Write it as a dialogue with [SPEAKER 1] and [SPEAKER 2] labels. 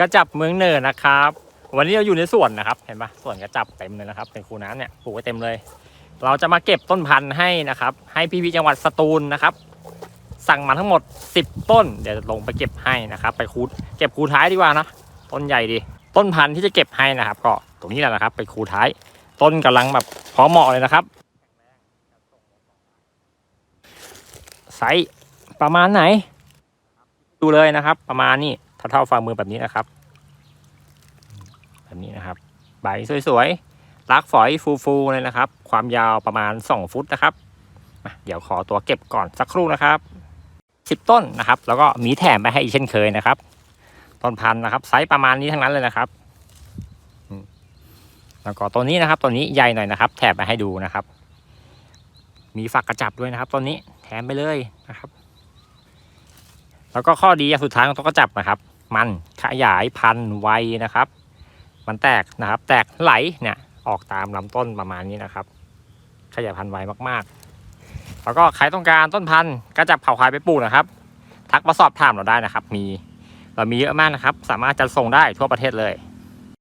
[SPEAKER 1] กระจับเมืองเนินนะครับ วันนี้เราอยู่ในสวนนะครับ เห็นปะสวนกระจับเต็มเลยนะครับเป็นคูน้ำเนี่ยปลูกไว้เต็มเลย เราจะมาเก็บต้นพันธุ์ให้นะครับ ให้พี่พี่จังหวัดสตูลนะครับ สั่งมาทั้งหมด 10 ต้น เดี๋ยวจะลงไปเก็บให้นะครับ ไปคูดเก็บคูท้ายดีกว่านะต้นใหญ่ดี ต้นพันธุ์ที่จะเก็บให้นะครับ ก็ตรงนี้แหละนะครับ ไปคูท้าย ต้นกำลังแบบพอเหมาะเลยนะครับไซส์ประมาณไหน ดูเลยนะครับ ประมาณนี้ เท่าเท่าฝ่ามือแบบนี้นะครับ แบบนี้นะครับ ใบสวยๆรักฝอยฟูๆเลยนะครับ ความยาวประมาณ 2 ฟุตนะครับเดี๋ยวขอตัวเก็บก่อนสักครู่นะครับ10 ต้นนะครับ แล้วก็มีแถมไปให้อีกเช่นเคยนะครับ ต้นพันธุ์นะครับ ไซส์ประมาณนี้ทั้งนั้นเลยนะครับแล้วก็ตัวนี้นะครับตัวนี้ใหญ่หน่อยนะครับ แถมมาให้ดูนะครับ มีฝักกระจับด้วยนะครับตัวนี้แถมไปเลยนะครับ แล้วก็ข้อดีอย่างสุดท้ายของตัวกระจับนะครับ มันขยายพันธุ์ไวนะครับ มันแตกนะครับ แตกไหลเนี่ยออกตามลำต้นประมาณนี้นะครับ ขยายพันธุ์ไวมากๆ แล้วก็ใครต้องการต้นพันธุ์กระจับเผาควายไปปลูกนะครับ ทักมาสอบถามเราได้นะครับ มีเรามีเยอะมากนะครับ สามารถจัดส่งได้ทั่วประเทศเลย